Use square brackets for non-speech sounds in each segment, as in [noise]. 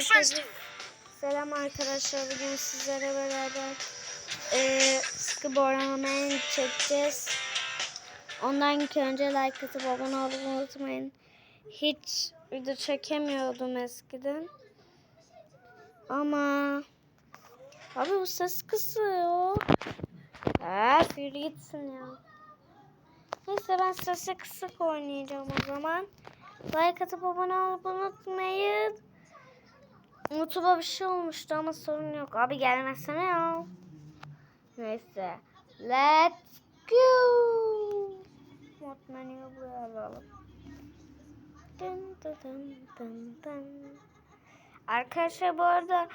Herkese selam arkadaşlar. Bugün sizlere beraber eee sıkı boramen çekeceğiz. Ondan ilk önce like atıp abone olmayı unutmayın. Hiç video çekemiyordum eskiden. Ama abi bu ses kısıyor. Ha, yürü gitsin ya. Neyse ben sesi kısık oynayacağım o zaman. Like atıp abone olmayı unutmayın. YouTube'a bir şey olmuştu ama sorun yok. Abi gelmesene ya. Neyse. Let's go. Mod menüyü buraya alalım. Dın dın dın dın dın. Arkadaşlar bu arada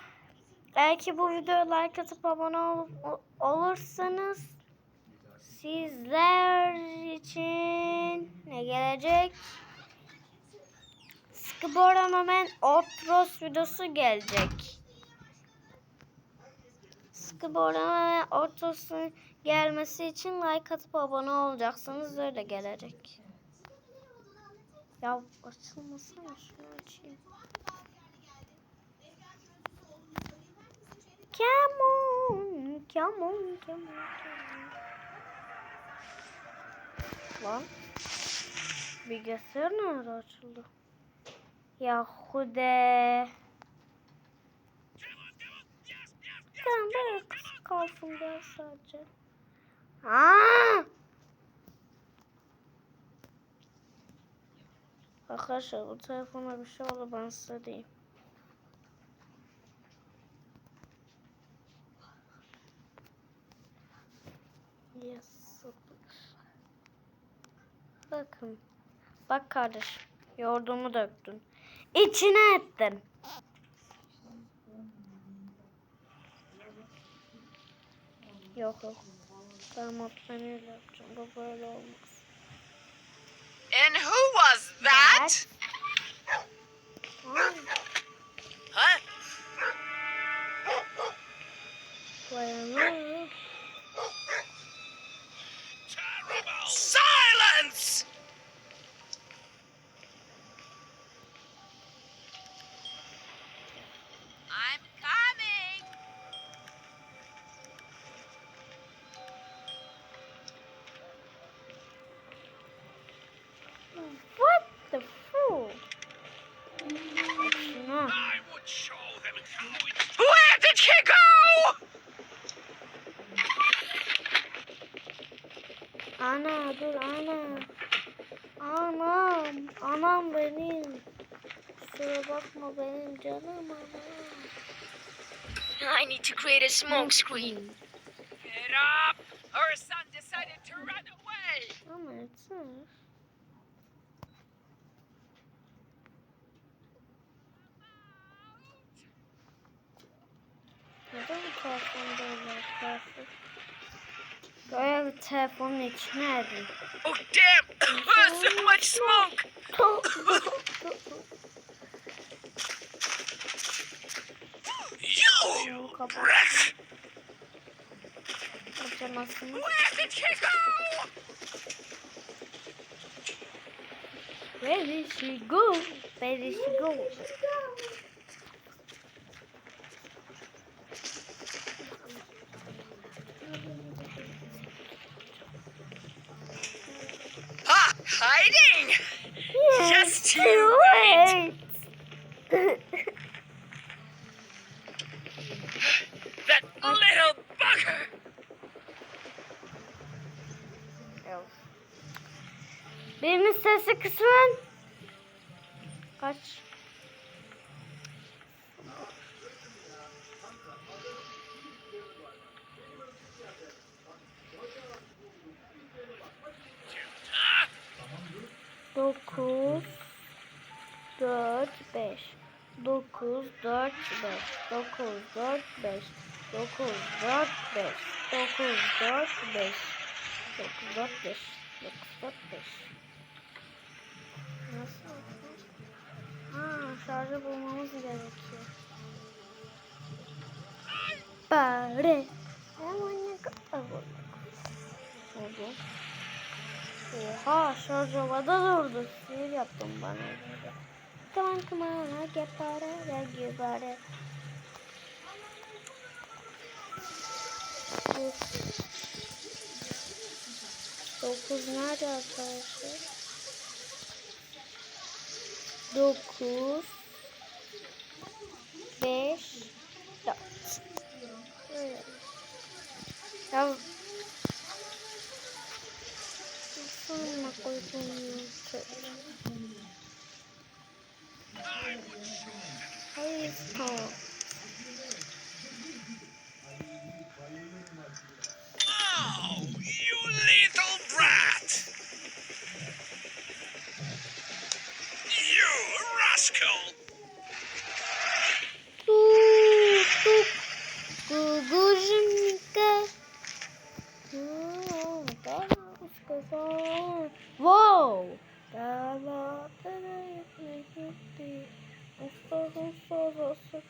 belki bu videoya like atıp abone ol- ol- olursanız sizler için ne gelecek? Skateboard'dan hemen Outros videosu gelecek. Skateboard'dan hemen Outros'un gelmesi için like atıp abone olacaksınız. Öyle gelecek. Ya açılmasana şunu açayım. Come on, come on, come on. Lan. Bilgisayar nerede açıldı? Yahude. Tamam böyle kısık kalsın biraz sadece. Aa! Arkadaşlar bu telefona bir şey oldu ben size diyeyim. Yes. Bakın. Bak kardeşim. Yoğurdumu döktün. İçine ettin. Yok yok. Ben mutlanıyla yapacağım. Bu böyle olmaz. And who was that? Go? Ana dur ana. Anam. Anam benim. Kusura bakma benim canım anam. I need to create a smoke screen. Get up! Our son decided to run away. Ama etsene. Koyalım telefonun içine hadi. Oh damn! [laughs] so much smoke! you! Wreck! Where did she go? Where did she go? Where did she go? Hiding! Just too late. That little bugger! Birinin sesi kısın. Kaç? 4 5 9 4 5 9 4 5 9 4 5 9 4 5 9 4 5 Nasıl? Aa, şarjı bulmamız gerekiyor. Bari. Ama ne kadar oldu? Oha şarj havada durdu. Sihir yaptım bana come on, come on. I get para, I get para. Dokuz nerede arkadaşlar? Dokuz. Beş. Dört. Evet. Ya Sonra koydum. 好。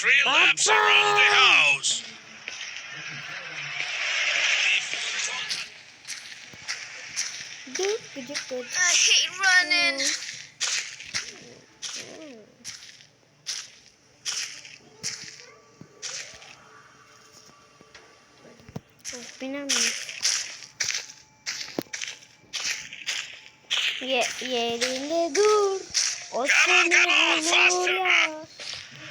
three laps around the house. I hate running. Ye yerine dur. O come on, come on, faster.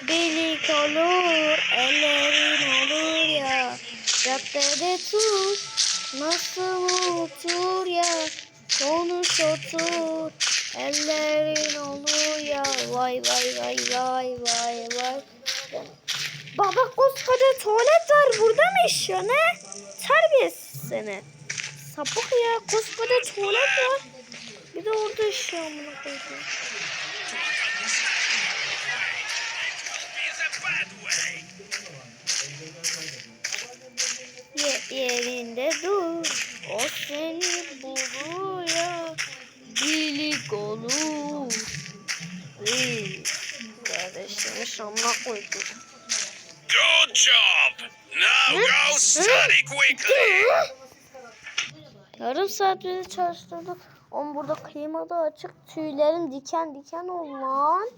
Beni Delik olur, ellerin olur ya. Caddede tut, nasıl unutur ya. Konuş otur, ellerin olur ya. Vay vay vay vay vay vay. Baba koskoca tuvalet var burada mı işiyor ne? Terbiyesiz seni. Sapık ya koskoca tuvalet var. Bir de orada işiyor amına koyayım. Kardeşimi şamla koydum. Good job! Now go study quickly! Yarım saat bizi çalıştırdık. Oğlum burada klima da açık. Tüylerim diken diken oldu lan.